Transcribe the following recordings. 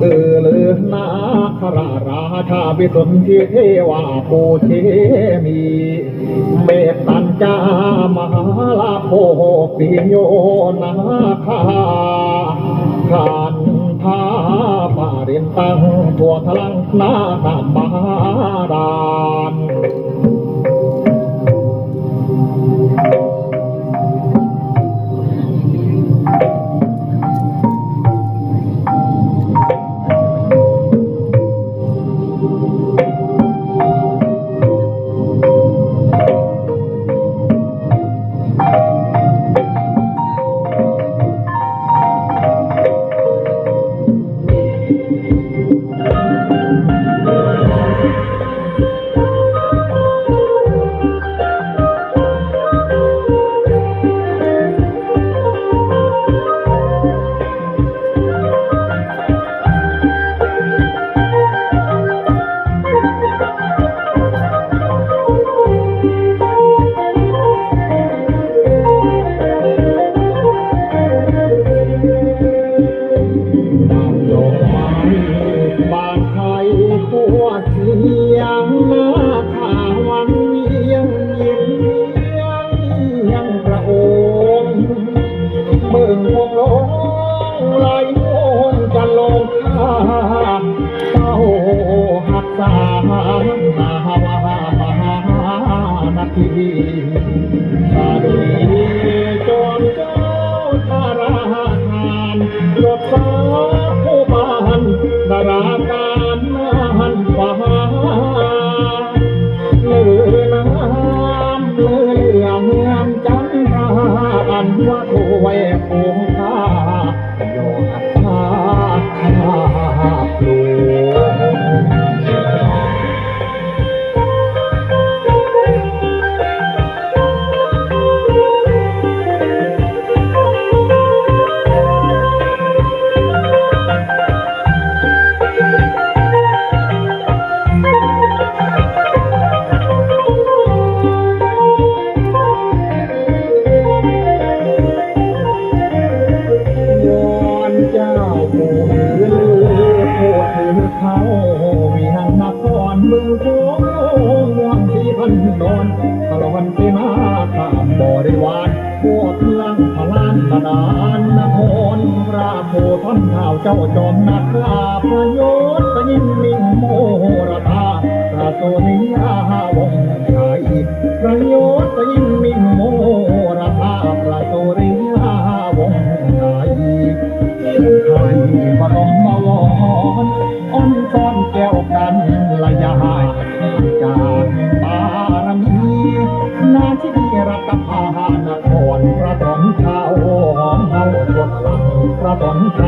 เออเลือนาคราราชาวิสุทธิเทวาปูเทมีเมตตัญจามหาลาโพปิโยนาคาขันธาปารินตังตัวทลังนาตามา ทราอันว่าถวยคง เขาเวียงนครเมืองโขงเมืองที่พันโดนตลอดไปมาข้ามบริวารพวกเมืองพลานตนานนครพระโพท่อนข่าวเจ้าจอมนักลาพระโยศตยินมิงโมรธาพระโสนิยาวง นครพระตนเท้าหอมเท้าบวหลังพระตนเท้า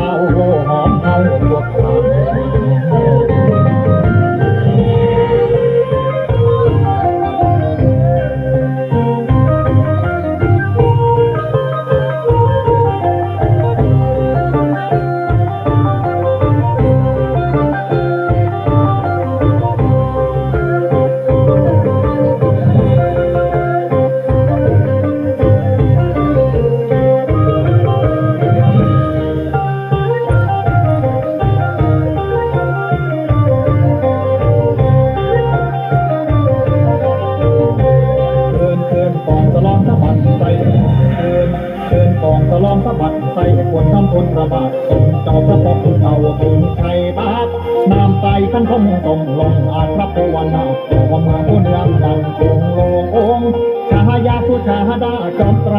ลองสะบัดใส่ควรทำพลระบาดตรงเจ้าพระปกเก่าถึงไทยบาทน้ำไตขันทงตรงลงอาจพระปวนาขอมาผู้เนืองดังคงโลงองชายาผู้ชาดาจอมไตร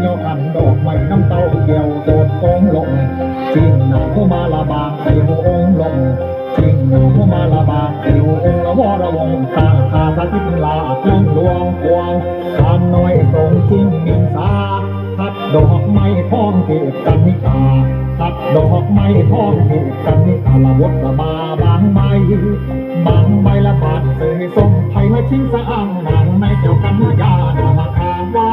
โยกันดอกไม้น้ำเต้าเกี่ยวโสดโสมลงจริงหนาผู้มาละบางไอ้หัวองลงสิ่งหนึ่งผู้มาละบาอยู่องละวรวงตาคาสาธิตลาเครื่องดวงกวางทานน้อยทรงจริงมินสา ดอกไม้องเก็บกันนิกาละวดละบาบางใบบางใบละบาทเสยส่งไทยละชิงสะอ้างนางในเจ้ากันยาดามาคาว่า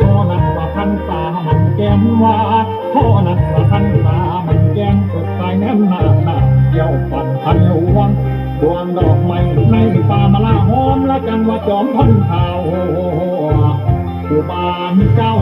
ท่อนั้นว่าพันสามันแก้มว่าท่อนั้นว่าพันสามันแก้มสดใสแน่นหนาหนาเกี่ยวฟันพันหลวงดวงดอกไม้ในป่ามาลาหอมและกันว่าจอมพันเทาผู้บานเจ้า